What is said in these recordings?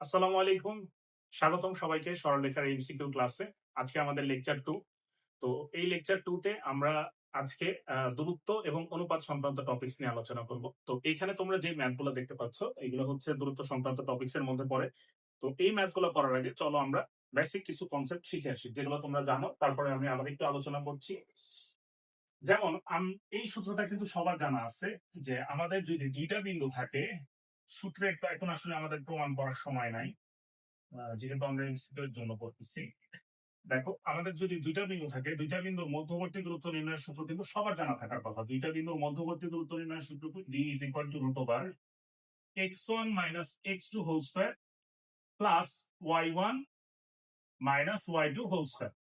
আসসালামু আলাইকুম। স্বাগতম সবাইকে সরলরেখার এমসিকিউ ক্লাসে। আজকে আমাদের লেকচার টু। তো এই লেকচার টু তে আমরা আজকে দূরত্ব এবং অনুপাত সংক্রান্ত টপিকস নিয়ে আলোচনা করব। তো এখানে তোমরা যে ম্যাথগুলো দেখতে পাচ্ছ, এগুলো হচ্ছে দূরত্ব সংক্রান্ত টপিকস এর মধ্যে পড়ে। তো এই ম্যাথগুলো করার আগে চলো আমরা বেসিক কিছু কনসেপ্ট শিখে আসি, যেগুলো তোমরা জানো। তারপরে আমি আবার একটু আলোচনা করছি। যেমন এই সূত্রটা কিন্তু সবার জানা আছে যে আমাদের যদি দুইটা বিন্দু থাকে সূত্রের তো এখন আসলে আমাদের প্রমাণ করার সময় নাই। যেহেতু আমরা ইনস্টিটিউটের জন্য করতেছি দেখো, আমাদের যদি দুইটা বিন্দু থাকে, দুইটা বিন্দুর মধ্যবর্তী দূরত্ব নির্ণয়ের সূত্র কিন্তু সবার জানা থাকার কথা। দুইটা বিন্দুর মধ্যবর্তী দূরত্ব নির্ণয়ের সূত্র D is equal to root over X one minus X two whole square plus Y one minus Y two whole square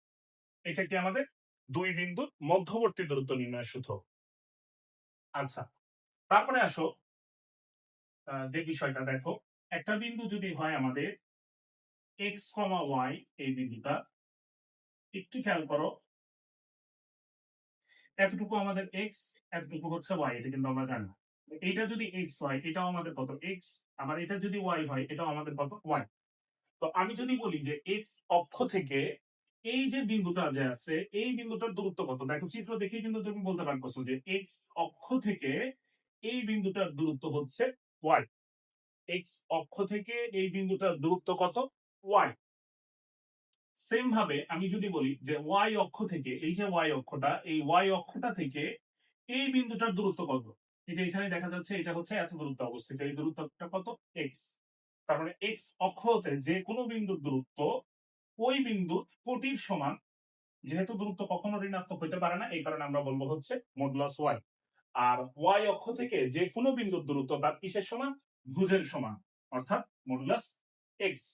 এটা কি আমাদের? দুই বিন্দুর মধ্যবর্তী দূরত্ব নির্ণয়ের সূত্র। আচ্ছা তারপরে আসো। যে বিষয়টা দেখো, একটা বিন্দু যদি হয় আমাদের এক্স কমা ওয়াই এই বিন্দুটা, একটু খেয়াল করো, এতটুকু আমাদের এক্স এতটুকু হচ্ছে ওয়াই এটা কিন্তু আমরা জানি। এইটা যদি এক্স হয়, এটাও আমাদের কত? এক্স আবার এটা যদি ওয়াই হয়, এটাও আমাদের কত? ওয়াই তো আমি যদি বলি যে এক্স অক্ষ থেকে এই যে বিন্দুটা যে আছে, এই বিন্দুটার দূরত্ব কত? দেখো, চিত্র দেখেই কিন্তু তুমি বলতে পারছ যে এক্স অক্ষ থেকে এই বিন্দুটার দূরত্ব হচ্ছে ওয়াই এক্স অক্ষ থেকে এই বিন্দুটার দূরত্ব কত? ওয়াই সেম ভাবে আমি যদি বলি যে ওয়াই অক্ষ থেকে, এই যে ওয়াই অক্ষটা, এই ওয়াই অক্ষটা থেকে এই বিন্দুটার দূরত্ব কত? এই যে এখানে দেখা যাচ্ছে এটা হচ্ছে এত দূরত্ব অবস্থিত, এই দূরত্বটা কত? এক্স তার মানে এক্স অক্ষ হতে যে কোনো বিন্দুর দূরত্ব, ওই বিন্দুর কোটির সমান, যেহেতু দূরত্ব কখনো ঋণাত্মক হতে পারে না, এই কারণে আমরা বলব হচ্ছে মডুলাস ওয়াই আর ওয়াই অক্ষ থেকে যে কোনো বিন্দুর দূরত্ব তার কিসের সমান? ভুজের সমান, অর্থাৎ মডুলাস এক্স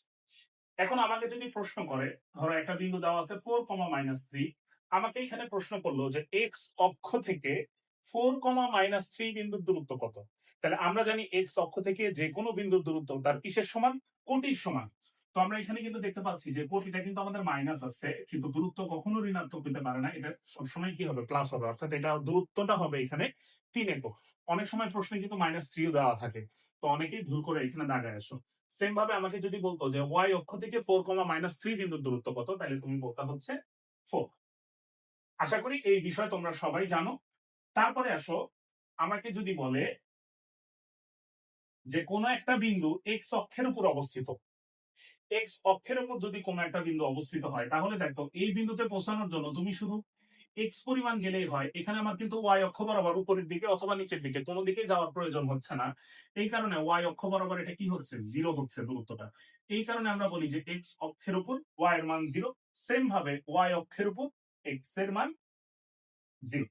এখন আমাকে যদি প্রশ্ন করে, ধরো একটা বিন্দু দেওয়া আছে ফোর কমা মাইনাস থ্রি আমাকে এখানে প্রশ্ন করল যে এক্স অক্ষ থেকে ফোর কমা মাইনাস থ্রি বিন্দুর দূরত্ব কত? তাহলে আমরা জানি এক্স অক্ষ থেকে যে কোনো বিন্দুর দূরত্ব তার কিসের সমান? কোটির সমান। তো আমরা এখানে কিন্তু দেখতে পাচ্ছি যে কোটিটা কিন্তু আমাদের মাইনাস আছে, কিন্তু দূরত্ব কখনো ঋণাত্মক হতে পারে না। এটা সবসময় কি হবে? প্লাস হবে। অর্থাৎ এটা দূরত্বটা হবে এখানে তিন একক। অনেক সময় প্রশ্নে কিন্তু মাইনাস থ্রিও দেওয়া থাকে। তো অনেকেই ভুল করে এখানে দাগায় আসো সেম ভাবে আমাকে যদি বলতো যে ওয়াই অক্ষ থেকে ফোর কমা মাইনাস থ্রি বিন্দুর দূরত্ব কত, তাহলে তুমি বলতে হচ্ছে ফোর আশা করি এই বিষয় তোমরা সবাই জানো। তারপরে আসো, আমাকে যদি বলে যে কোনো একটা বিন্দু এক্স অক্ষের উপর অবস্থিত। এক্স অক্ষের উপর যদি কোনো একটা বিন্দু অবস্থিত হয়, তাহলে দেখো এই বিন্দুতে পৌঁছানোর জন্য তুমি শুধু এক্স পরিমাণ গেলেই হয়। এখানে আমার কিন্তু ওয়াই অক্ষ বরাবর উপরের দিকে অথবা নিচের দিকে কোনো দিকে যাওয়ার প্রয়োজন হচ্ছে না। এই কারণে ওয়াই অক্ষ বরাবর এটা কি হচ্ছে? জিরো হচ্ছে দূরত্বটা। এই কারণে আমরা বলি যে এক্স অক্ষের উপর ওয়াই এর মান জিরো সেম ভাবে ওয়াই অক্ষের উপর এক্সের মান জিরো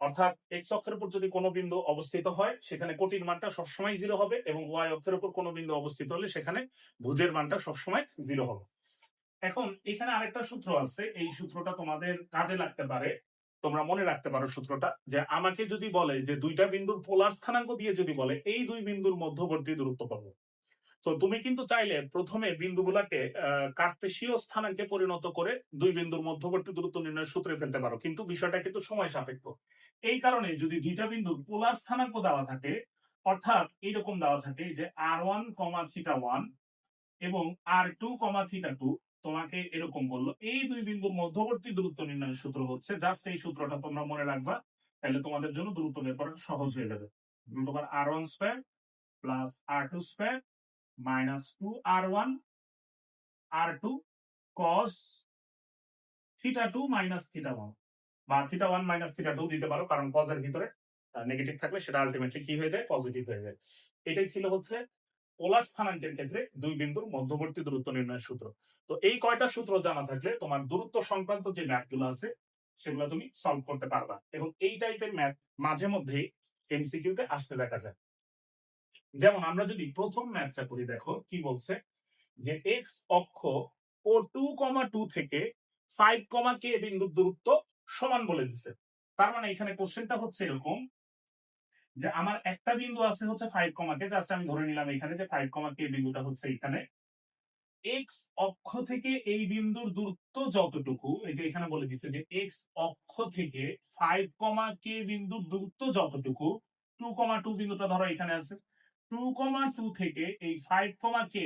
অর্থাৎ এক্স অক্ষের উপর যদি কোনো বিন্দু অবস্থিত হয়, সেখানে কোটির মানটা সবসময় জিরো হবে এবং ওয়াই অক্ষের উপর কোনো বিন্দু অবস্থিত হলে সেখানে ভুজের মানটা সবসময় জিরো হবে। এখন এখানে আরেকটা সূত্র আছে, এই সূত্রটা তোমাদের কাজে লাগতে পারে। তোমরা মনে রাখতে পারো সূত্রটা যে আমাকে যদি বলে যে দুইটা বিন্দুর পোলার স্থানাঙ্ক দিয়ে যদি বলে, এই দুই বিন্দুর মধ্যবর্তী দূরত্ব পাবো। তো তুমি কিন্তু চাইলে প্রথমে বিন্দুগুলাকে কার্তেশীয় স্থানাঙ্কে পরিণত করে দুই বিন্দুর মধ্যবর্তী দূরত্ব নির্ণয়ের সূত্রে ফেলতে পারো। কিন্তু বিষয়টা কিন্তু সময় সাপেক্ষ। এই কারণে যদি দুইটা বিন্দুর পোলার স্থানাঙ্ক দেওয়া থাকে, অর্থাৎ এইরকম দেওয়া থাকে যে R one comma theta one এবং R two comma theta two তোমাকে এরকম বলল, এই দুই বিন্দুর মধ্যবর্তী দূরত্ব নির্ণয়ের সূত্র হচ্ছে জাস্ট এই সূত্রটা তোমরা মনে রাখবা, তাহলে তোমাদের জন্য দূরত্ব বের করা সহজ হয়ে যাবে। তোমার R one square plus R two square one R two cos theta two minus theta one বা theta one minus theta two দিতে পারো, কারণ কজের ভিতরে নেগেটিভ থাকলে সেটা আলটিমেটলি কি হয়ে যায়? পজিটিভ হয়ে যায়। এটাই ছিল হচ্ছে পোলার স্থানাঙ্কের ক্ষেত্রে দুই বিন্দুর মধ্যবর্তী দূরত্ব নির্ণয়ের সূত্র। তো এই কয়টা সূত্র জানা থাকলে তোমার দূরত্ব সংক্রান্ত যে ম্যাথগুলো আছে, সেগুলো তুমি সলভ করতে পারবা। এবং এই টাইপের ম্যাথ মাঝে মধ্যেই এমসিকিউতে আসতে দেখা যায়। যেমন আমরা যদি প্রথম ম্যাথটা করি, দেখো কি বলছে? যে এক্স অক্ষ ও টু কমা টু থেকে ফাইভ কমা কে বিন্দুর দূরত্ব সমান বলে দিছে। তার মানে এখানে কোশ্চেনটা হচ্ছে এরকম যে আমার একটা বিন্দু আছে হচ্ছে ফাইভ কমাকে জাস্ট আমি ধরে নিলাম এখানে যে ফাইভ কমা কে বিন্দুটা হচ্ছে এখানে। এক্স অক্ষ থেকে এই বিন্দুর দূরত্ব যতটুকু, এই যে এখানে বলে দিচ্ছে যে এক্স অক্ষ থেকে ফাইভ কমা কে বিন্দুর দূরত্ব যতটুকু টু কমা টু বিন্দুটা ধরো এখানে আছে। টু কমা টু থেকে এই ফাইভ কমা কে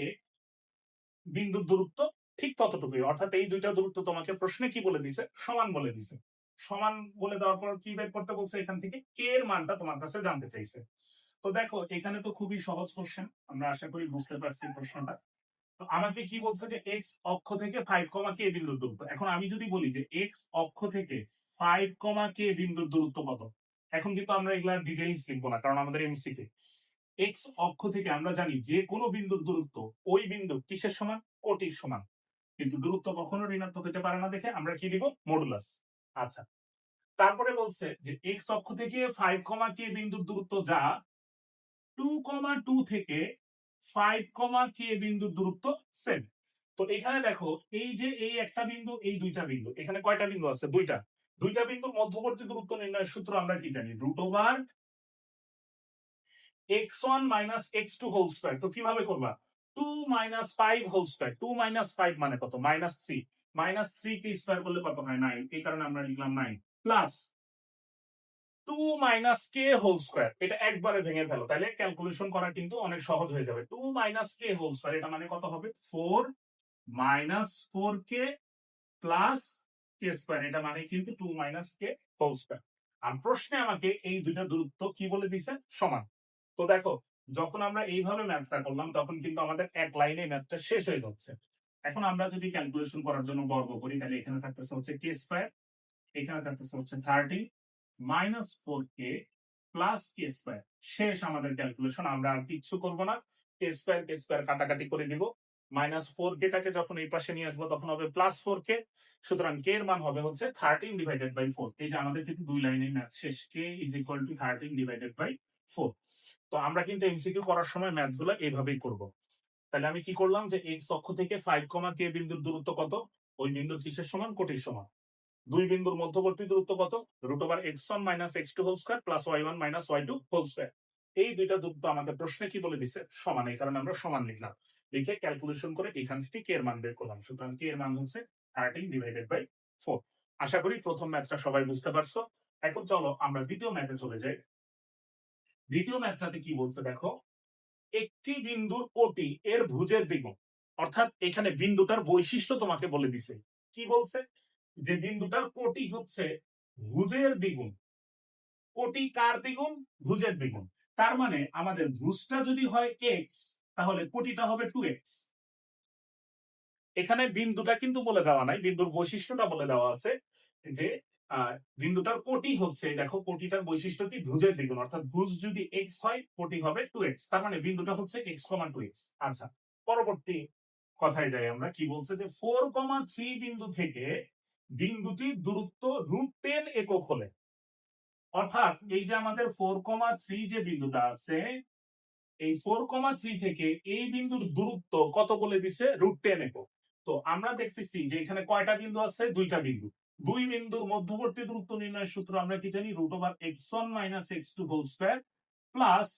বিন্দুর দূরত্ব ঠিক ততটুকুই। অর্থাৎ এই দুইটা দূরত্ব তোমাকে প্রশ্নে কি বলে দিছে? সমান বলে দিছে। সমান বলে দেওয়ার পর কি বের করতে বলছে এখান থেকে? কে এর মানটা তোমার কাছে জানতে চাইছে। তো দেখো, এখানে তো খুবই সহজ কোশ্চেন আমরা আশা করি বুঝতে পারছি প্রশ্নটা। তো আমাকে কি বলছে যে এক্স অক্ষ থেকে ফাইভ কমা কে বিন্দুর দূরত্ব? এখন আমি যদি বলি যে এক্স অক্ষ থেকে ফাইভ কমা কে বিন্দুর দূরত্ব কত? এখন কিন্তু আমরা এগুলা ডিটেইলস লিখব না, কারণ আমাদের এমসিকে এক্স অক্ষ থেকে আমরা জানি যে কোনো বিন্দুর দূরত্ব ওই বিন্দু কিসের সমান? কোটির সমান। কিন্তু দূরত্ব কখনো ঋণাত্মক হতে পারে না দেখে আমরা কি দিব মডুলাস আচ্ছা। তারপরে বলছে যে এক্স অক্ষ থেকে ফাইভ কমা কে বিন্দুর দূরত্ব যা টু কমা টু থেকে ফাইভ কমা কে বিন্দুর দূরত্ব সেম তো এখানে দেখো এই যে এই একটা বিন্দু, এই দুইটা বিন্দু, এখানে কয়টা বিন্দু আছে? দুইটা। দুইটা বিন্দুর মধ্যবর্তী দূরত্ব নির্ণয়ের সূত্র আমরা কি জানি? Root over X one minus X two whole square তো কীভাবে করবা? Two minus five whole square two minus five মানে কত? মাইনাস থ্রি মাইনাস থ্রি কে স্কোয়ার করলে কত হয়? নাইন এই কারণে আমরা লিখলাম nine plus two minus K whole square এটা একবারে ভেঙে ফেলো। তাহলে ক্যালকুলেশন করা কিন্তু অনেক সহজ হয়ে যাবে। Two minus K whole square এটা মানে কত হবে? Four minus four K plus K square এটা মানে কিন্তু two minus K whole square আর প্রশ্নে আমাকে এই দুইটা দূরত্ব কি বলে দিছে? সমান। তো দেখো, যখন আমরা এইভাবে ম্যাথটা করলাম, তখন কিন্তু আমাদের এক লাইনে ম্যাথটা শেষ হয়ে যাচ্ছে। এখন আমরা যদি ক্যালকুলেশন করার জন্য বর্গ করি, তাহলে এখানে থাকতেছে হচ্ছে কে স্কোয়ার এখানে থাকতেছে হচ্ছে thirty minus four K plus K square শেষ আমাদের ক্যালকুলেশন আমরা আর কিচ্ছু করব না। কে স্কোয়ার কে স্কোয়ার কাটাকাটি করে দিব। মাইনাস ফোর কে টাকে যখন এই পাশে নিয়ে আসব, তখন হবে প্লাস ফোর কে সুতরাং কে এর মান হবে হচ্ছে থার্টিন ডিভাইডেড বাই ফোর এই যে আমাদের কিন্তু দুই লাইনে ম্যাথ শেষ। K is equal to thirteen divided by four তো আমরা কিন্তু এমসিকিউ করার সময় ম্যাথগুলো এইভাবেই করব। তাহলে আমি কি করলাম যে এক্স অক্ষ থেকে ফাইভ কমা কে বিন্দুর দূরত্ব কত? ওই বিন্দুর কিসের সমান? কোটির সমান। দুই বিন্দুর মধ্যবর্তী দূরত্ব কত? Root over X one minus X two whole square plus Y one minus Y two whole square এই দুইটা দূরত্ব আমাদের প্রশ্নে কি বলে দিছে? সমান, এই কারণে আমরা সমান লিখলাম। লিখে ক্যালকুলেশন করে এখান থেকে কে এর মান বের করলাম। সুতরাং কে এর মান হচ্ছে থার্টিন ডিভাইডেড বাই ফোর আশা করি প্রথম ম্যাথটা সবাই বুঝতে পারছ। এখন চলো আমরা দ্বিতীয় ম্যাথে চলে যাই। দ্বিতীয় ম্যাথটাতে কি বলছে দেখো? একটি বিন্দুর কোটি এর ভুজের দ্বিগুণ অর্থাৎ এখানে বিন্দুটার বৈশিষ্ট্য তোমাকে বলে দিছে। কি বলছে? যে বিন্দুটার কোটি হচ্ছে ভুজের দ্বিগুণ। কোটি কার দ্বিগুণ? ভুজের দ্বিগুণ। তার মানে আমাদের ভুজটা যদি হয় এক্স তাহলে কোটিটা হবে টু এক্স এখানে বিন্দুটা কিন্তু বলে দেওয়া নাই, বিন্দুর বৈশিষ্ট্যটা বলে দেওয়া আছে যে বিন্দুটার কোটি হচ্ছে, দেখো কোটিটার বৈশিষ্ট্য কি? ভুজের দ্বিগুণ, অর্থাৎ ভুজ যদি এক্স হয়, কোটি হবে টু এক্স তার মানে বিন্দুটা হচ্ছে এক্স কমান টু এক্স আচ্ছা পরবর্তী কথায় যাই আমরা, কি বলছে যে ফোর কমা থ্রি বিন্দু থেকে বিন্দুটির দূরত্ব রুট টেন একক হলে। অর্থাৎ এই যে আমাদের ফোর কমা থ্রি যে বিন্দুটা আছে, এই ফোর কমা থ্রি থেকে এই বিন্দুর দূরত্ব কত বলে দিছে? রুট টেন একক। তো আমরা দেখতেছি যে এখানে কয়টা বিন্দু আছে? দুইটা বিন্দু। দুই বিন্দুর মধ্যবর্তী দূরত্ব নির্ণয়ের সূত্র আমরা কি জানি? Root over X one minus X two whole square plus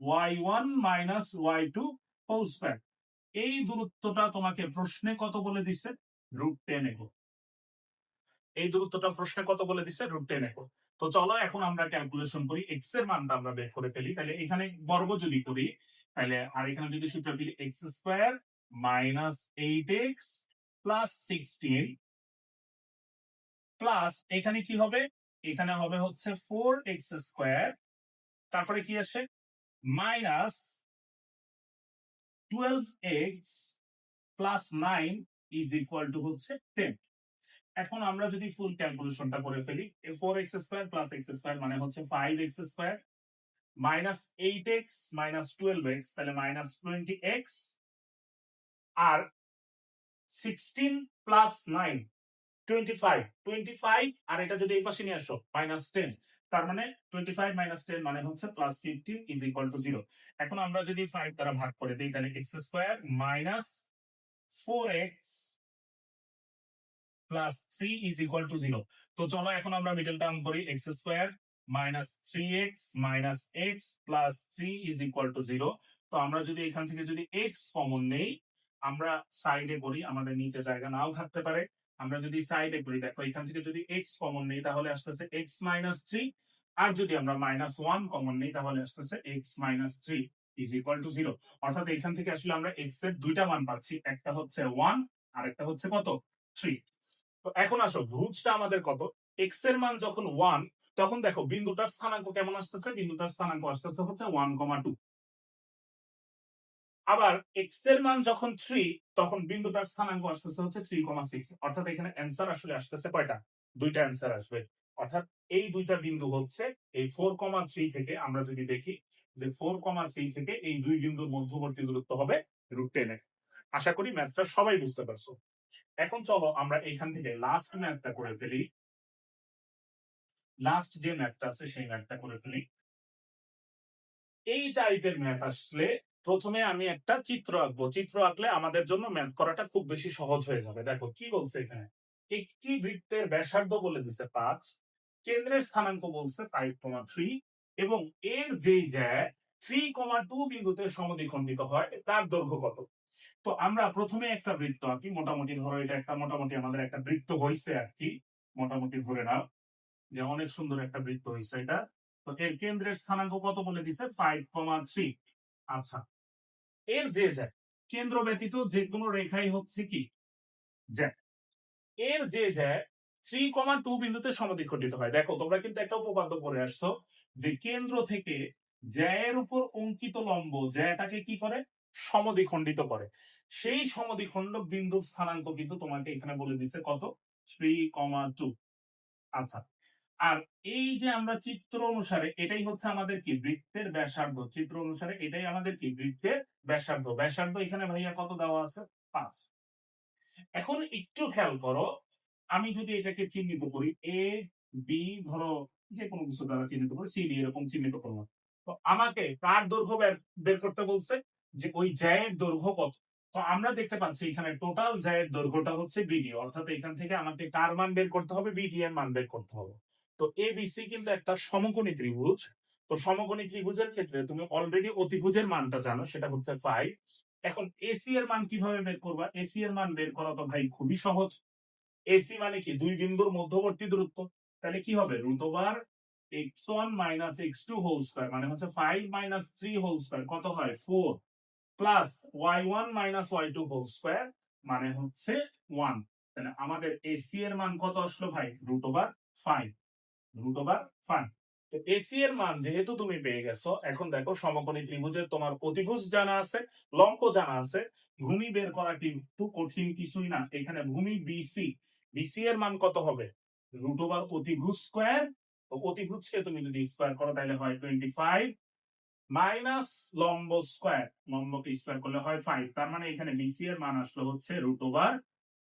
Y one minus Y two whole square এই দূরত্বটা তোমাকে প্রশ্নে কত বলে দিছে? রুট টেন একক এই দূরত্বটা প্রশ্নে কত বলে দিছে? রুট টেন একক তো চলো এখন আমরা ক্যালকুলেশন করি। এক্সের মানটা আমরা বের করে ফেলি। তাহলে এখানে বর্গ যদি করি, তাহলে আর এখানে যদি সূত্র ফেলি X square minus eight X plus sixteen plus এখানে কি হবে? এখানে হবে হচ্ছে ফোর এক্স স্কোয়ার তারপরে কি আসে? Minus twelve X plus nine is equal to হচ্ছে টেন এখন আমরা যদি ফুল ক্যালকুলেশনটা করে ফেলি four X square plus X square মানে হচ্ছে five X square minus eight X minus twelve X তাহলে মাইনাস টোয়েন্টি এক্স আর sixteen plus nine twenty two zero ভাগ করে দিই, তাহলে X square minus four X plus three is equal to zero তো চলো এখন আমরা মিডল টার্ম করি X square minus three X minus X plus three is equal to zero তো আমরা যদি এখান থেকে যদি এক্স কমন নেই, আমরা সাইডে করি, আমাদের নিচে জায়গা নাও থাকতে পারে। আমরা যদি সাইডে করি, দেখো এখান থেকে যদি এক্স কমন নেই, তাহলে আসতেছে এক্স মাইনাস থ্রি আর যদি আমরা মাইনাস ওয়ান কমন নেই, তাহলে আসতেছে X minus three is equal to zero অর্থাৎ এখান থেকে আসলে আমরা এক্সের দুইটা মান পাচ্ছি, একটা হচ্ছে ওয়ান আর একটা হচ্ছে কত? থ্রি তো এখন আসো, ভুজটা আমাদের কত? এক্সের মান যখন ওয়ান তখন দেখো বিন্দুটার স্থানাঙ্ক কেমন আসতেছে? বিন্দুটার স্থানাঙ্ক আসতেছে হচ্ছে ওয়ান কমা টু আবার এক্সের মান যখন থ্রি তখন বিন্দুটার স্থানাঙ্ক আসতেছে হচ্ছে থ্রি কমা সিক্স অর্থাৎ এখানে অ্যান্সার আসলে আসতেছে কয়টা? দুইটা অ্যান্সার আসবে। অর্থাৎ এই দুইটা বিন্দু হচ্ছে এই ফোর কমা থ্রি থেকে আমরা যদি দেখি যে ফোর কমা থ্রি থেকে এই দুই বিন্দুর মধ্যবর্তী দূরত্ব হবে রুট টেন আশা করি ম্যাথটা সবাই বুঝতে পারছ। এখন চলো আমরা এখান থেকে লাস্ট ম্যাথটা করে ফেলি। লাস্ট যে ম্যাথটা আছে সেই ম্যাথটা করে ফেলি। এই টাইপের ম্যাথ আসলে প্রথমে আমি একটা চিত্র আঁকবো। চিত্র আঁকলে আমাদের জন্য ম্যাথ করাটা খুব বেশি সহজ হয়ে যাবে। দেখো, কি বলছে এখানে? একটি বৃত্তের ব্যাসার্ধ বলে দিছে পাঁচ, কেন্দ্রের স্থানাঙ্ক বলছে ফাইভ কমা থ্রি এবং এর যেই যায় থ্রি কমা টু বিন্দুতে সমদ্বিখণ্ডিত হয়, তার দৈর্ঘ্য কত? তো আমরা প্রথমে একটা বৃত্ত আঁকি। মোটামুটি ধরো, এটা একটা মোটামুটি আমাদের একটা বৃত্ত হয়েছে আর কি। মোটামুটি ধরে নাও যে অনেক সুন্দর একটা বৃত্ত হয়েছে এটা। তো এর কেন্দ্রের স্থানাঙ্ক কত বলে দিছে? ফাইভ কমা থ্রি আচ্ছা এর যে যায় কেন্দ্র ব্যতীত যে কোনো রেখাই হচ্ছে কি? যায় এর যে যায় থ্রি কমা টু বিন্দুতে সমদ্বিখণ্ডিত হয়। দেখো, তোমরা কিন্তু একটা উপপাদ্য করে আসছো যে কেন্দ্র থেকে জ্যায়ের উপর অঙ্কিত লম্ব জ্যাটাকে কি করে? সমদ্বিখণ্ডিত করে। সেই সমদ্বিখণ্ড বিন্দুর স্থানাঙ্ক কিন্তু তোমাকে এখানে বলে দিছে কত? থ্রি কমা টু আচ্ছা আর এই যে আমরা চিত্র অনুসারে, এটাই হচ্ছে আমাদের কি? বৃত্তের ব্যাসার্ধ। চিত্র অনুসারে এটাই আমাদের কি? বৃত্তের ব্যাসার্ধ। ব্যাসার্ধ এখানে ভাইয়া কত দেওয়া আছে? পাঁচ। এখন একটু খেয়াল করো, আমি যদি এটাকে চিহ্নিত করি এ বি ধরো যে কোনো কিছু দ্বারা চিহ্নিত করি সি ডি এরকম চিহ্নিত করলাম। তো আমাকে কার দৈর্ঘ্য বের- করতে বলছে? যে ওই জায়ের দৈর্ঘ্য কত? তো আমরা দেখতে পাচ্ছি এখানে টোটাল জায়ের দৈর্ঘ্যটা হচ্ছে বিডি অর্থাৎ এখান থেকে আমাকে কার মান বের করতে হবে? বিডি এর মান বের করতে হবে। তো এ বিসি কিন্তু একটা সমকোণী ত্রিভুজ। তো সমকোণী ত্রিভুজের ক্ষেত্রে তুমি অলরেডি অতিভুজের মানটা জানো, সেটা হচ্ছে ফাইভ এখন এসি এর মান কীভাবে বের করবা? এসি এর মান বের করা তো ভাই খুবই সহজ। এসি মানে কি? দুই বিন্দুর মধ্যবর্তী দূরত্ব। তাহলে কি হবে? Root over X one minus X two whole square মানে হচ্ছে five minus three whole square কত হয়? Four plus Y one minus Y two whole square মানে হচ্ছে ওয়ান তাহলে আমাদের এসি এর মান কত আসলো ভাই? Root over five root over five তো এসি এর মান যেহেতু তুমি পেয়ে গেছো, এখন দেখো সমকোণী ত্রিভুজের তোমার প্রতিভুজ জানা আছে, লম্ব জানা আছে, ভূমি বের করা কিন্তু কঠিন কিছুই না। এখানে ভূমি বিসি বিসি এর মান কত হবে? রুট ওভার অতিভুজ স্কোয়ার তো অতিভুজকে তুমি যদি স্কোয়ার করো তাহলে হয় টোয়েন্টি ফাইভ মাইনাস লম্ব স্কোয়ার লম্বকে স্কোয়ার করলে হয় ফাইভ তার মানে এখানে বিসি এর মান আসলো হচ্ছে root over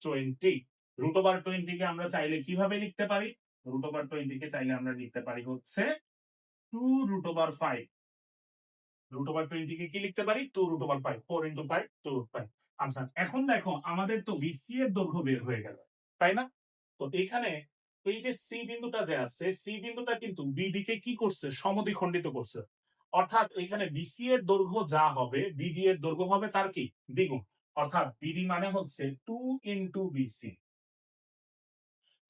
twenty root over twenty কে আমরা চাইলে কীভাবে লিখতে পারি? রুট ওভার টোয়েন্টি কে চাইলে আমরা লিখতে পারি হচ্ছে two root over five root over twenty কে কি লিখতে পারি? Two root over five four into five two root five আচ্ছা এখন দেখো, আমাদের তো বিসি এর দৈর্ঘ্য বের হয়ে গেল, তাই না? তো এখানে এই যে সি বিন্দুটা যে আছে সি বিন্দুটা কিন্তু বিডি কে কি করছে? সমদ্বিখণ্ডিত করছে। অর্থাৎ এখানে বিসি এর দৈর্ঘ্য যা হবে বিডি এর দৈর্ঘ্য হবে তার কি? দ্বিগুণ। অর্থাৎ বিডি মানে হচ্ছে টু ইন্টু বিসি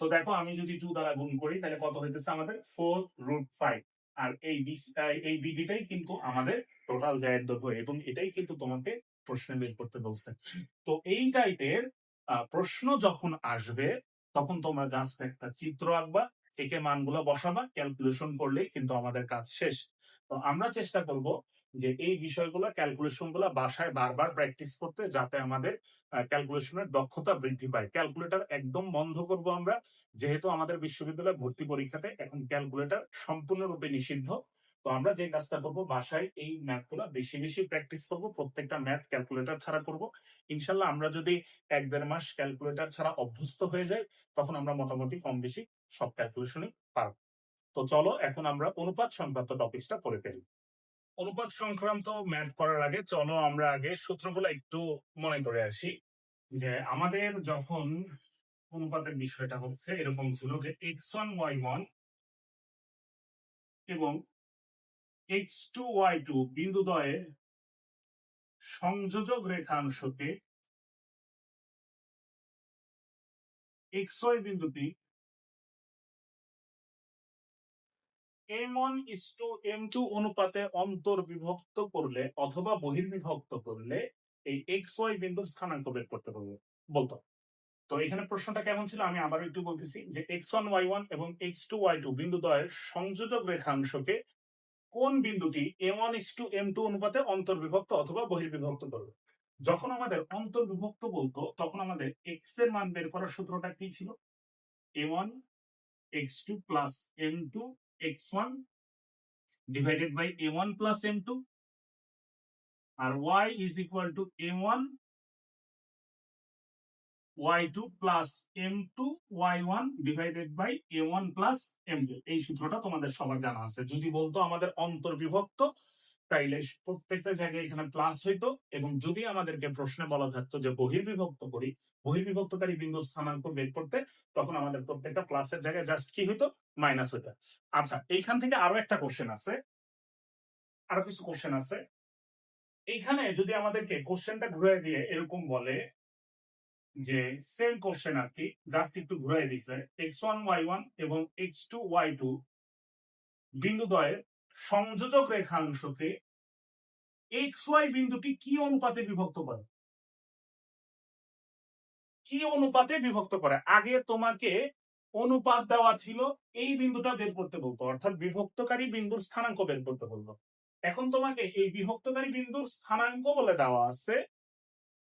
তো দেখো, আমি যদি টু দ্বারা গুণ করি, তাহলে কত হইতেছে আমাদের? ফোর রুট ফাইভ আর এই এই বিডিটাই কিন্তু আমাদের টোটাল জায়ের দৈর্ঘ্য, এবং এটাই কিন্তু তোমাকে প্রশ্নে বের করতে বলছে। তো এই টাইপের প্রশ্ন যখন আসবে, তখন তোমরা জাস্ট একটা চিত্র আঁকবা, একে মানগুলো বসাবা ক্যালকুলেশন করলেই কিন্তু আমাদের কাজ শেষ। তো আমরা চেষ্টা করব যে এই বিষয়গুলো ক্যালকুলেশনগুলো বাসায় বারবার প্র্যাকটিস করতে যাতে আমাদের ক্যালকুলেশনের দক্ষতা বৃদ্ধি পায়। ক্যালকুলেটর একদম বন্ধ করব আমরা, যেহেতু আমাদের বিশ্ববিদ্যালয় ভর্তি পরীক্ষাতে এখন ক্যালকুলেটর সম্পূর্ণরূপে নিষিদ্ধ। তো আমরা যে কাজটা করব, বাসায় এই ম্যাথগুলো বেশি বেশি প্র্যাকটিস করব, প্রত্যেকটা ম্যাথ ক্যালকুলেটর ছাড়া করব। ইনশাল্লাহ আমরা যদি এক দেড় মাস ক্যালকুলেটর ছাড়া অভ্যস্ত হয়ে যাই, তখন আমরা মোটামুটি কম বেশি সব ক্যালকুলেশনই পারব। তো চলো, এখন আমরা অনুপাত সংক্রান্ত টপিকসটা করে ফেলি। অনুপাত সংক্রান্ত ম্যাথ করার আগে চলো আমরা আগে সূত্রগুলো একটু মনে করে আসি যে আমাদের যখন অনুপাতের বিষয়টা হচ্ছে এরকম ছিল যে এক্স ওয়ান ওয়াই ওয়ান এবং এক্স টু ওয়াই টু বিন্দুদ্বয়ে সংযোজক রেখাংশকে এক্স ওয়াই বিন্দুটি m one is to m two অনুপাতে অন্তর্বিভক্ত করলে অথবা বহির্বিভক্ত করলে এই এক্স ওয়াই বিন্দুর স্থানাঙ্ক বের করতে পারব। বলতো। তো এখানে প্রশ্নটা কেমন ছিল? আমি আবার একটু বলতেছি যে এক্স ওয়ান ওয়াই ওয়ান এবং এক্স টু ওয়াই টু বিন্দুদ্বয়ের সংযোজক রেখাংশকে কোন বিন্দুটি m one is to m two অনুপাতে অন্তর্বিভক্ত অথবা বহির্বিভক্ত করবে? যখন আমাদের অন্তর্বিভক্ত বলতো, তখন আমাদের এক্সের মান বের করার সূত্রটা কি ছিল? A one x two plus m two x one divided by a one plus m two R y is equal to m one y two plus m two y one divided by a one plus m এই সূত্রটা তোমাদের সবার জানা আছে। যদি বলতো আমাদের অন্তর্বিভক্ত তাইলে প্রত্যেকটা জায়গায় এখানে প্লাস হইতো এবং যদি আমাদেরকে প্রশ্নে বলা থাকতো যে বহির্বিভক্ত করি, বহির্বিভক্তকারী বিন্দু স্থানাঙ্ক বের করতে, তখন আমাদের প্রত্যেকটা প্লাসের জায়গায় জাস্ট কি হইতো? মাইনাস হইতো। আচ্ছা এইখান থেকে আরও একটা কোশ্চেন আছে। আরও কিছু কোশ্চেন আছে। এইখানে যদি আমাদেরকে কোশ্চেনটা ঘুরে দিয়ে এরকম বলে যে সেম কোশ্চেন আর কি জাস্ট একটু ঘুরাই দিছে এক্স ওয়ান ওয়াই ওয়ান এবং এক্স টু ওয়াই টু বিন্দুদ্বয়ের সংযোজক রেখাংশকে এক্স ওয়াই বিন্দুটি কি অনুপাতে বিভক্ত করে? কি অনুপাতে বিভক্ত করে? আগে তোমাকে অনুপাত দেওয়া ছিল, এই বিন্দুটা বের করতে বলতো, অর্থাৎ বিভক্তকারী বিন্দুর স্থানাঙ্ক বের করতে বলতো এখন তোমাকে এই বিভক্তকারী বিন্দুর স্থানাঙ্ক বলে দেওয়া আছে,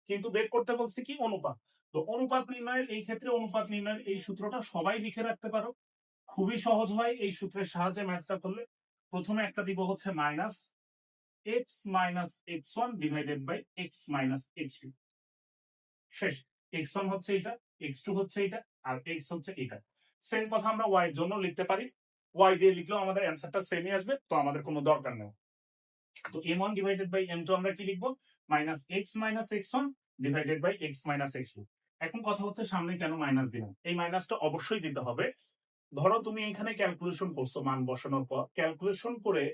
কিন্তু বের করতে বলছে কি? অনুপাত। তো অনুপাত নির্ণয়ের, এই ক্ষেত্রে অনুপাত নির্ণয়ের এই সূত্রটা সবাই লিখে রাখতে পারো। খুবই সহজ হয় এই সূত্রের সাহায্যে ম্যাথটা করলে। প্রথমে একটা দিব হচ্ছে minus x minus x one divided by x minus x two শেষ। এক্স ওয়ান হচ্ছে এটা এক্স টু হচ্ছে এটা আর এক্স হচ্ছে এটা সেম কথা আমরা ওয়াই এর জন্য লিখতে পারি। ওয়াই দিয়ে লিখলেও আমাদের অ্যান্সারটা সেমই আসবে, তো আমাদের কোনো দরকার নেই। তো m one divided by m two আমরা কি লিখব? Minus x minus x one divided by x minus x two এখন কথা হচ্ছে সামনে কেন মাইনাস দিলাম? এই মাইনাসটা অবশ্যই দিতে হবে। ধরো তুমি এখানে ক্যালকুলেশন করছ মান বসানোর পর ক্যালকুলেশন করে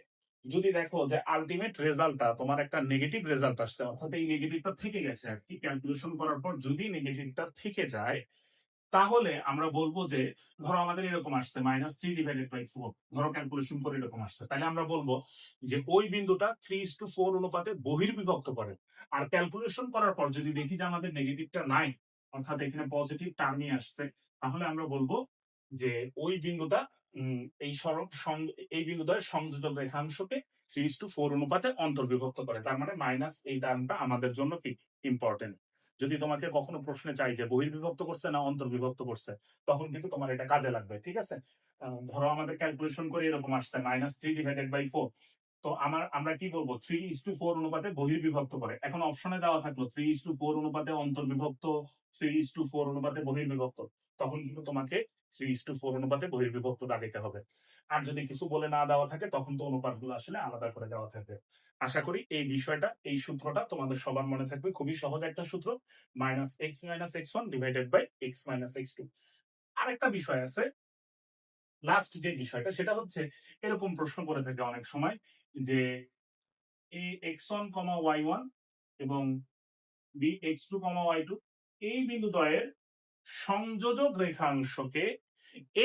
যদি দেখো যে আলটিমেট রেজাল্টটা তোমার একটা নেগেটিভ রেজাল্ট আসছে, অর্থাৎ এই নেগেটিভটা থেকে গেছে আর কি ক্যালকুলেশন করার পর যদি নেগেটিভটা থেকে যায়, তাহলে আমরা বলব যে ধরো আমাদের এরকম আসছে minus three divided by four ধরো ক্যালকুলেশন করে এরকম আসছে, তাহলে আমরা বলব যে ওই বিন্দুটা থ্রি ইস টু ফোর অনুপাতে বহির্বিভক্ত করে। আর ক্যালকুলেশন করার পর যদি দেখি যে আমাদের নেগেটিভটা নাই অর্থাৎ এখানে পজিটিভ টার্মই আসছে, তাহলে আমরা বলব যে ওই বিন্দুটা এই সড়ক সং- এই বিন্দুদ্বয়ের সংযোজক রেখাংশকে থ্রি টু ফোর অনুপাতে অন্তর্বিভক্ত করে। তার মানে মাইনাস এই টার্মটা আমাদের জন্য ইম্পর্টেন্ট যদি তোমাকে কখনো প্রশ্নে চাই যে বহির্বিভক্ত করছে না অন্তর্বিভক্ত করছে, তখন কিন্তু তোমার এটা কাজে লাগবে, ঠিক আছে? ধরো আমাদের ক্যালকুলেশন করে, এরকম আসছে minus three divided by four তো আমার, আমরা কি বলব? থ্রি ইস টু ফোর অনুপাতে বহির্বিভক্ত করে। এখন অপশনে দেওয়া থাকল থ্রি ইস টু ফোর অনুপাতে অন্তর্বিভক্ত থ্রি ইস টু ফোর অনুপাতে বহির্বিভক্ত। তখন কিন্তু তোমাকে থ্রি ইস টু ফোর অনুপাতে বহির্বিভক্ত দাগাইতে হবে। আর যদি কিছু বলে না দেওয়া থাকে, তখন তো অনুপাতগুলো আসলে আলাদা করে দেওয়া থাকবে আশা করি এই বিষয়টা, এই সূত্রটা তোমাদের সবার মনে থাকবে। খুবই সহজ একটা সূত্র। Minus x minus x one divided by x minus x two আরেকটা বিষয় আছে লাস্ট যে বিষয়টা, সেটা হচ্ছে এরকম প্রশ্ন করে থাকে অনেক সময় যে A x one comma y one এবং B x two comma y two এই বিন্দুদ্বয়ের সংযোজক রেখাংশকে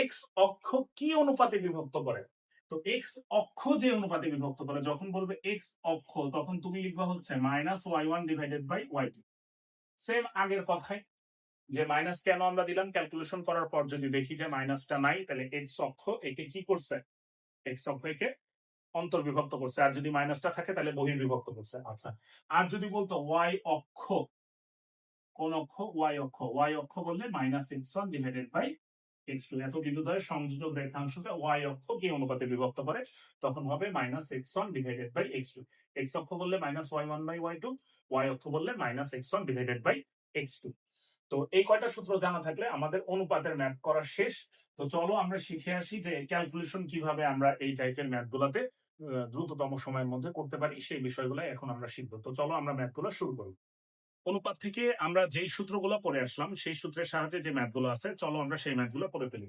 এক্স অক্ষ কি অনুপাতে বিভক্ত করে? তো এক্স অক্ষ যে অনুপাতে বিভক্ত করে, যখন বলবে এক্স অক্ষ, তখন তুমি লিখবা হচ্ছে minus y one divided by y two same আগের কথায় যে মাইনাস কেন আমরা দিলাম? ক্যালকুলেশন করার পর যদি দেখি যে মাইনাসটা নাই, তাহলে এক্স অক্ষ একে কি করছে? এক্স অক্ষ একে অন্তর্বিভক্ত করছে। আর যদি মাইনাসটা থাকে, তাহলে বহির্বিভক্ত করছে। আচ্ছা আর যদি বলতো ওয়াই অক্ষ, কোন অক্ষ? ওয়াই অক্ষ। ওয়াই অক্ষ বললে minus x one divided by x two এত বিন্দুদ্বয়ের সংযোজক রেখাংশকে ওয়াই অক্ষ কি অনুপাতে বিভক্ত করে, তখন হবে minus x one divided by x two x অক্ষ বললে minus y one by y two y অক্ষ বললে minus x one divided by x two তো এই কয়টা সূত্র জানা থাকলে আমাদের অনুপাতের ম্যাথ করা শেষ। তো চলো আমরা শিখে আসি যে ক্যালকুলেশন কীভাবে আমরা এই টাইপের ম্যাথ গুলাতে দ্রুততম সময়ের মধ্যে করতে পারি সেই বিষয়গুলো এখন আমরা শিখব। তো চলো আমরা ম্যাথগুলো শুরু করি। অনুপাত থেকে আমরা যেই সূত্রগুলো পড়ে আসলাম, সেই সূত্রের সাহায্যে যে ম্যাথগুলো আছে, চলো আমরা সেই ম্যাথগুলো করে ফেলি।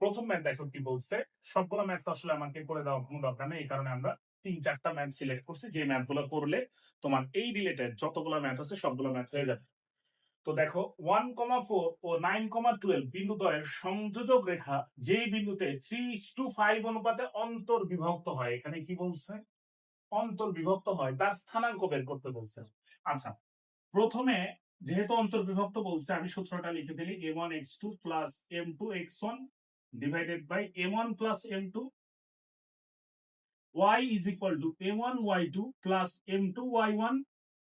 প্রথম ম্যাথ দেখো কি বলছে। সবগুলো ম্যাথ আসলে আমাকে করে দেওয়া কোনো দরকার নেই, এই কারণে আমরা তিন চারটা ম্যাথ সিলেক্ট করছি। যে ম্যাথগুলো করলে তোমার এই রিলেটেড যতগুলো ম্যাথ আছে সবগুলো ম্যাথ হয়ে যাবে। তো দেখো ওয়ান কমা ফোর ও নাইন কমা টুয়েলভ বিন্দুদ্বয়ের সংযোজক রেখা যে বিন্দুতে থ্রি টু ফাইভ অনুপাতে অন্তর বিভক্ত হয়, এখানে কি বলছে? অন্তর বিভক্ত হয়, তার স্থানাঙ্ক বের করতে বলছে। আচ্ছা প্রথমে যেহেতু অন্তর বিভক্ত বলছে, আমি সূত্রটা লিখে দিলি m one x two plus m two x one divided by m one plus m two y is equal to m1 y2 plus m2 y1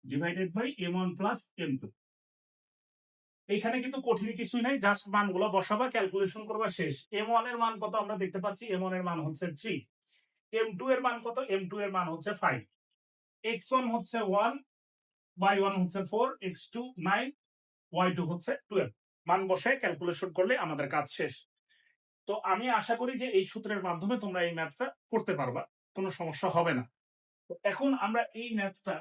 divided by m1 plus m2 এইখানে কিন্তু কঠিন কিছুই নাই জাস্ট মানগুলো বসাবা calculation করবা, শেষ। M1 এর মান কত আমরা দেখতে পাচ্ছি? M1 এর মান হচ্ছে 3 m2 এর মান কত? এম টু এর মান হচ্ছে 5 x1 হচ্ছে 1 y1 হচ্ছে 4 x2 9 y2 হচ্ছে 12 মান বসায় ক্যালকুলেশন করলে আমাদের কাজ শেষ। তো আমি আশা করি যে এই সূত্রের মাধ্যমে তোমরা এই ম্যাথটা করতে পারবা, কোনো সমস্যা হবে না। তো এখন আমরা এই ম্যাথটা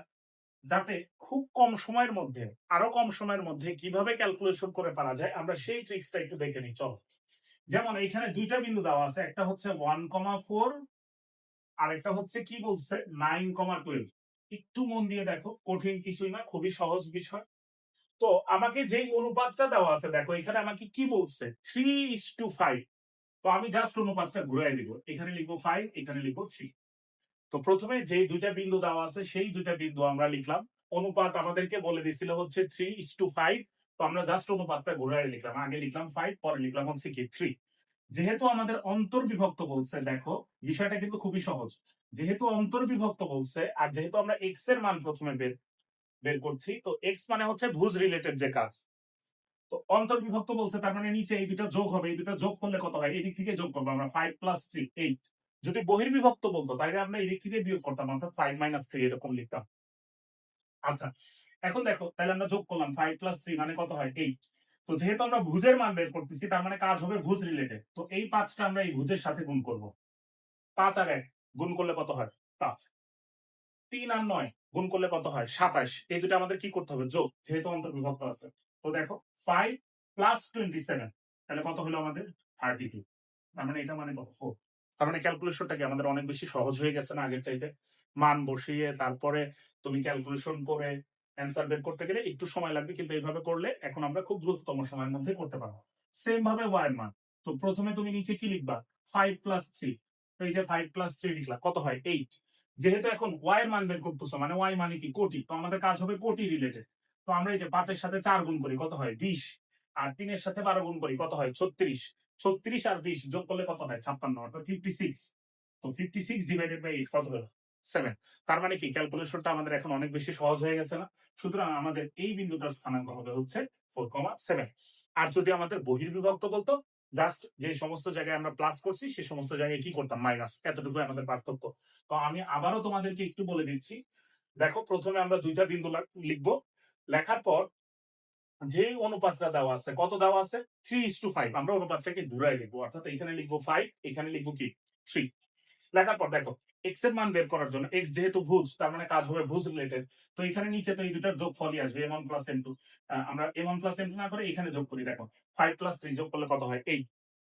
যাতে খুব কম সময়ের মধ্যে, আরও কম সময়ের মধ্যে কীভাবে ক্যালকুলেশন করে পারা যায়, আমরা সেই ট্রিক্সটা একটু দেখে নিই, চলো। যেমন এখানে দুইটা বিন্দু দেওয়া আছে, একটা হচ্ছে ওয়ান কমা ফোর আর একটা হচ্ছে কি বলছে? নাইন কমা টুয়েলভ একটু মন দিয়ে দেখো, কঠিন কিছুই না, খুবই সহজ বিষয়। তো আমাকে যেই অনুপাতটা দেওয়া আছে, দেখো, এখানে আমাকে কি বলছে? থ্রি ইস টু ফাইভ তো আমি জাস্ট অনুপাতটা ঘুরাই দিব। এখানে লিখব ফাইভ এখানে লিখব থ্রি তো প্রথমে যে দুইটা বিন্দু দেওয়া আছে, সেই দুইটা বিন্দু আমরা লিখলাম। অনুপাত আমাদেরকে বলে দিছিল হচ্ছে থ্রি ইস টু ফাইভ তো আমরা জাস্ট অনুপাতটা ঘুরাই লিখলাম। আগে লিখলাম ফাইভ পরে লিখলাম হচ্ছে কি থ্রি যেহেতু আমাদের অন্তর্বিভক্ত বলছে, দেখো, বিষয়টা কিন্তু খুবই সহজ। যেহেতু অন্তর্বিভক্ত বলছে, আর যেহেতু আমরা এক্সের মান প্রথমে বের বের করছি, তো এক্স মানে হচ্ছে ভুজ রিলেটেড যে কাজ। তো অন্তর্বিভক্ত বলছে, তার মানে নিচে এই দুটো যোগ হবে। এই দুটো যোগ করলে কত হয়? এই দিক থেকে যোগ করব আমরা। ফাইভ প্লাস থ্রি এইট যদি বহির্বিভক্ত বলতো, তাহলে আমরা এই দিক থেকে বিয়োগ করতাম, অর্থাৎ ফাইভ মাইনাস থ্রি এরকম লিখতাম। আচ্ছা এখন দেখো, তাহলে আমরা যোগ করলাম ফাইভ প্লাস থ্রি মানে কত হয়? এইট তো যেহেতু আমরা ভুজের মান বের করতেছি, তার মানে কাজ হবে ভুজ রিলেটেড তো এই পাঁচটা আমরা এই ভুজের সাথে গুণ করব। পাঁচ আর এক, গুণ করলে কত হয়? পাঁচ। তিন আর নয়, গুণ করলে কত হয়? সাতাশ। এই দুটো আমাদের কি করতে হবে? যোগ, যেহেতু অন্তর্বিভক্ত আছে। তো দেখো ফাইভ প্লাস টোয়েন্টি সেভেন তাহলে কত হলো আমাদের? থার্টি টু তার মানে এটা মানে কত? ফোর তার মানে ক্যালকুলেশনটা কি? আমাদের অনেক বেশি সহজ হয়ে গেছে না আগের চাইতে? মান বসিয়ে তারপরে তুমি ক্যালকুলেশন করে অ্যান্সার বের করতে গেলে একটু সময় লাগবে, কিন্তু এইভাবে করলে এখন আমরা খুব দ্রুততম সময়ের মধ্যে করতে পারব। সেম ভাবে ওয়াই মান। তো প্রথমে তুমি নিচে কি লিখবা? ফাইভ প্লাস থ্রি এই যে ফাইভ প্লাস থ্রি লিখলা, কত হয়? এইট যেহেতু এখন ওয়াই এর মান বের করতেছো মানে ওয়াই মানে কি? কোটি। তো আমাদের কাজ হবে কোটি রিলেটেড তো আমরা এই যে পাঁচের সাথে চার গুণ করি, কত হয়? বিশ। আর তিনের সাথে বারো গুণ করি, কত হয়? ছত্রিশ। ছত্রিশ আর বিশ যোগ করলে কত হয়? ছাপ্পান্ন অর্থাৎ ফিফটি সিক্স তো fifty six divided by eight কত হলো? সেভেন তার মানে কি? ক্যালকুলেশনটা আমাদের এখন অনেক বেশি সহজ হয়ে গেছে না? সুতরাং আমাদের এই বিন্দুটার স্থানাঙ্ক হবে হচ্ছে ফোর কমা সেভেন আর যদি আমাদের বহির্বিভক্ত বলতো জাস্ট যে সমস্ত জায়গায় আমরা প্লাস করছি সেই সমস্ত জায়গায় কি করতাম? মাইনাস এতটুকু আমাদের পার্থক্য। তো আমি আবারও তোমাদেরকে একটু বলে দিচ্ছি। দেখো, প্রথমে আমরা দুইটা বিন্দু লিখব। লেখার পর যে অনুপাতটা দেওয়া আছে, কত দেওয়া আছে? থ্রি ইস টু ফাইভ আমরা অনুপাতটাকে ঘুরাই লিখব। অর্থাৎ এখানে লিখব ফাইভ এখানে লিখব কি? থ্রি লেখার পর দেখো এক্সের মান বের করার জন্য এক্স যেহেতু ভুজ, তার মানে কাজ হবে ভুজ রিলেটেড তো এখানে নিচে তো এই দুটার যোগ ফলই আসবে m one plus m two আমরা m one plus m two না করে এখানে যোগ করি, দেখো। ফাইভ প্লাস থ্রি যোগ করলে কত হয়? এইট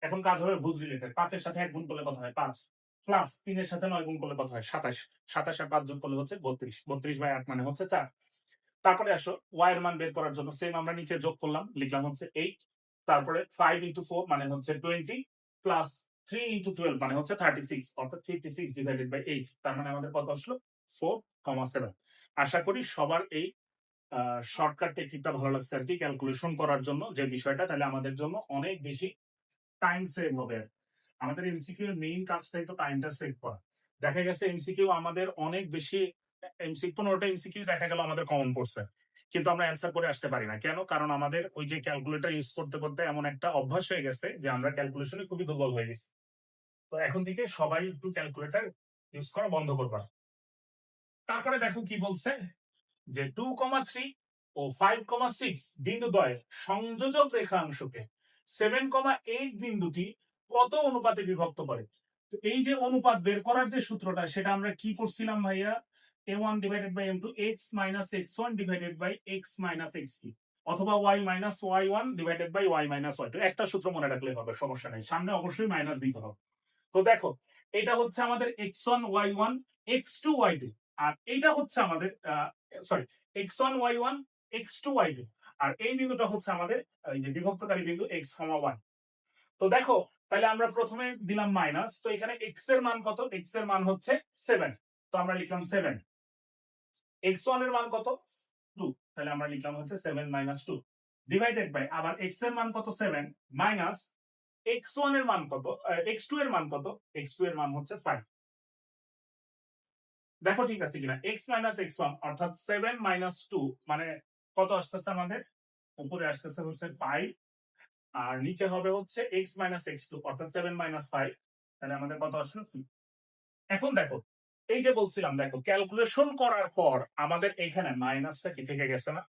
এখন কাজ হবে ভুজ রিলেটেড পাঁচের সাথে এক গুণ করলে কত হয়? পাঁচ. প্লাস তিনের সাথে নয় গুণ করলে কত হয়? সাতাশ। সাতাশ আর পাঁচ যোগ করলে হচ্ছে বত্রিশ। বত্রিশ বাই আট মানে হচ্ছে চার। তারপরে আসো ওয়াই এর মান বের করার জন্য সেম আমরা নিচে যোগ করলাম, লিখলাম হচ্ছে এইট তারপরে ফাইভ ইন্টু ফোর মানে হচ্ছে twenty plus three into twelve মানে হচ্ছে থার্টি সিক্স অর্থাৎ fifty six divided by eight তার মানে আমাদের কত আসলো? ফোর কমা সেভেন আশা করি সবার এই শর্টকাট টেকনিকটা ভালো লাগছে আর কি ক্যালকুলেশন করার জন্য যে বিষয়টা, তাহলে আমাদের জন্য অনেক বেশি টাইম সেভ হবে আমাদের এমসিকিউ এর মেইন কাজটাই তো টাইমটা সেভ করা। দেখা গেছে এমসিকিউ আমাদের অনেক বেশি পনেরোটা এমসিকিউ দেখা গেল আমাদের কমন পড়ছে। কিন্তু আমরা অ্যান্সার করে আসতে পারি না। কেন? কারণ আমাদের ওই যে ইউজ করতে করতে এমন একটা অভ্যাস হয়ে গেছে যে আমরা ক্যালকুলেশনে খুবই দুর্বল হয়ে গেছি। তো এখন থেকে সবাই একটু ইউজ করা বন্ধ তারপরে দেখো কি বলছে যে টু কমা থ্রি ও ফাইভ কমা সিক্স বিন্দু দ্বয় সংযোজক রেখাংশকে সেভেন কমা এইট বিন্দুটি কত অনুপাতে বিভক্ত করে? তো এই যে অনুপাত বের করার যে সূত্রটা, সেটা আমরা কি করছিলাম ভাইয়া? A one divided by m two x minus x one divided by x minus x অথবা y minus y one divided by y minus y একটা সূত্র মনে রাখলে হবে, সমস্যা নেই। সামনে অবশ্যই মাইনাস দিতে হবে। তো দেখো, এটা হচ্ছে আমাদের x one y one x two y two আর এইটা হচ্ছে আমাদের sorry x one y one x two y two আর এই বিন্দুটা হচ্ছে আমাদের, এই যে বিভক্তকারী বিন্দু কমা ওয়ান তো দেখো, তাহলে আমরা প্রথমে দিলাম মাইনাস তো এখানে এক্সের মান কত? এক্সের মান হচ্ছে সেভেন তো আমরা লিখলাম সেভেন এক্স ওয়ানের মান কত? টু তাহলে আমরা লিখলাম হচ্ছে seven minus two divided by আবার এক্সের মান কত? সেভেন মাইনাস এক্স ওয়ানের মান কত? এক্স টু এর মান কত? এক্স টু এর মান হচ্ছে ফাইভ দেখো ঠিক আছে কিনা? এক্স মাইনাস এক্স ওয়ান অর্থাৎ সেভেন মাইনাস টু মানে কত আসতেছে আমাদের? উপরে আসতেছে হচ্ছে ফাইভ আর নিচে হবে হচ্ছে এক্স মাইনাস এক্স টু অর্থাৎ সেভেন মাইনাস ফাইভ তাহলে আমাদের কত আসলো। এখন দেখো এই যে বলছিলাম, দেখো ক্যালকুলেশন করার পর আমাদের এখানে মাইনাসটা কি থেকে গেছে না?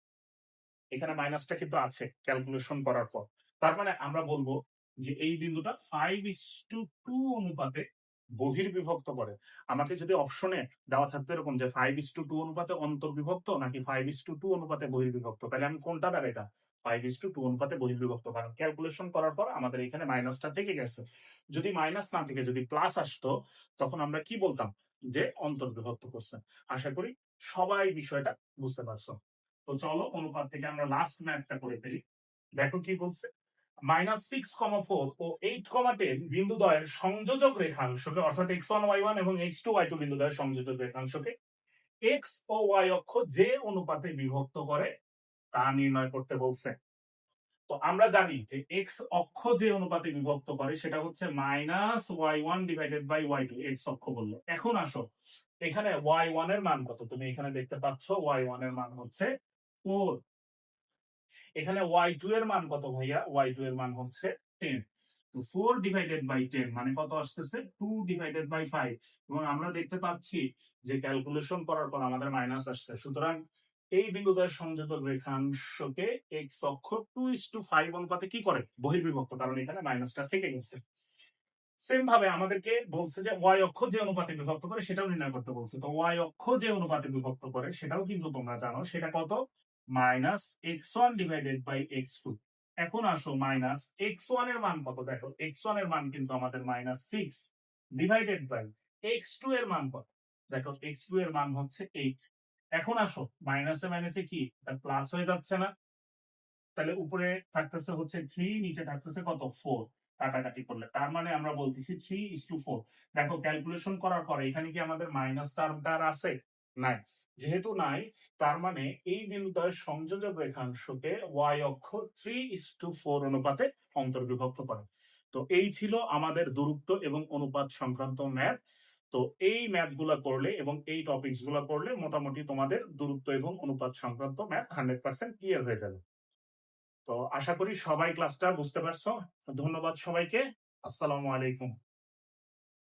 এখানে মাইনাসটা কিন্তু আছে ক্যালকুলেশন করার পর। তার মানে আমরা বলব যে এই বিন্দুটা ফাইভ ইস টু টু অনুপাতে বহির্বিভক্ত করে। আমাকে যদি অপশনে দেওয়া থাকতো এরকম যে ফাইভ ইস টু টু অনুপাতে অন্তর্বিভক্ত নাকি ফাইভ ইস টু টু অনুপাতে বহির্বিভক্ত, তাহলে আমি কোনটা এটা ফাইভ ইস টু টু অনুপাতে বহির্বিভক্ত, কারণ ক্যালকুলেশন করার পর আমাদের এখানে মাইনাসটা থেকে গেছে। যদি মাইনাস না থেকে যদি প্লাস আসতো, তখন আমরা কি বলতাম? যে অন্তর্বিভক্ত করছে আশা করি সবাই বিষয়টা বুঝতে পারছ তো চলো অনুপাত থেকে আমরা লাস্ট ম্যাথটা করে ফেলি। দেখো কি বলছে। মাইনাস সিক্স কমা ফোর ও এইট কমা টেন সংযোজক রেখাংশকে, অর্থাৎ এক্স ওয়ান ওয়াই ওয়ান এবং এক্স টু ওয়াই টু বিন্দুদ্বয়ের সংযোজক রেখাংশকে এক্স ও ওয়াই অক্ষ যে অনুপাতে বিভক্ত করে তা নির্ণয় করতে বলছে। তো আমরা জানি যে এক্স অক্ষ যে অনুপাতে বিভক্ত করে সেটা হচ্ছে minus y one divided by y two x অক্ষ বলল। এখন আসো, এখানে ওয়াই ওয়ানের মান কত? তুমি এখানে দেখতে পাচ্ছ ওয়াই ওয়ানের মান হচ্ছে ফোর এখানে ওয়াই টু এর মান কত ভাইয়া? ওয়াই টু এর মান হচ্ছে টেন তো ফোর ডিভাইডেড বাই টেন মানে কত আসতেছে? টু ডিভাইডেড বাই ফাইভ এবং আমরা দেখতে পাচ্ছি যে ক্যালকুলেশন করার পর আমাদের মাইনাস আসছে। সুতরাং এই বিন্দুদের সংযোজক রেখাংশকে এক্স অক্ষ টু ইস টু ফাইভ অনুপাতে কি করে? বহির্বিভক্ত, কারণ এখানে মাইনাসটা থেকে গেছে। সেম ভাবে আমাদেরকে বলছে যে ওয়াই অক্ষ যে অনুপাতে বিভক্ত করে, সেটাও নির্ণয় করতে বলছে। তো ওয়াই অক্ষ যে অনুপাতে বিভক্ত করে, সেটাও কিন্তু তোমরা জানো, সেটা কত? Minus x one divided by x two এখন আসো মাইনাস এক্স ওয়ানের মান কত? দেখো এক্স ওয়ানের মান কিন্তু আমাদের minus six divided by x two এর মান কত? দেখো এক্স টু এর মান হচ্ছে এইট এখন আসো মাইনাসে মাইনাসে কি? প্লাস হয়ে যাচ্ছে না। তাহলে উপরে থাকতেছে হচ্ছে থ্রি নিচে থাকতেছে কত? ফোর কাটাকাটি করলে। তার মানে আমরা বলতেছি থ্রি ইস টু ফোর দেখো ক্যালকুলেশন করার পরে এখানে কি আমাদের মাইনাস টার্মটা আর আছে? নাই। যেহেতু নাই, তার মানে এই বিন্দুদ্বয়ের সংযোজক রেখাংশকে ওয়াই অক্ষ থ্রি ইস টু ফোর অনুপাতে অন্তর্বিভক্ত করে। তো এই ছিল আমাদের দূরত্ব এবং অনুপাত সংক্রান্ত ম্যাথ তো এই ম্যাথগুলা করলে এবং এই টপিকসগুলো করলে মোটামুটি তোমাদের দূরত্ব এবং অনুপাত সংক্রান্ত ম্যাথ হান্ড্রেড পার্সেন্ট ক্লিয়ার হয়ে যাবে। তো আশা করি সবাই ক্লাসটা বুঝতে পারছ। ধন্যবাদ সবাইকে। আসসালামু আলাইকুম।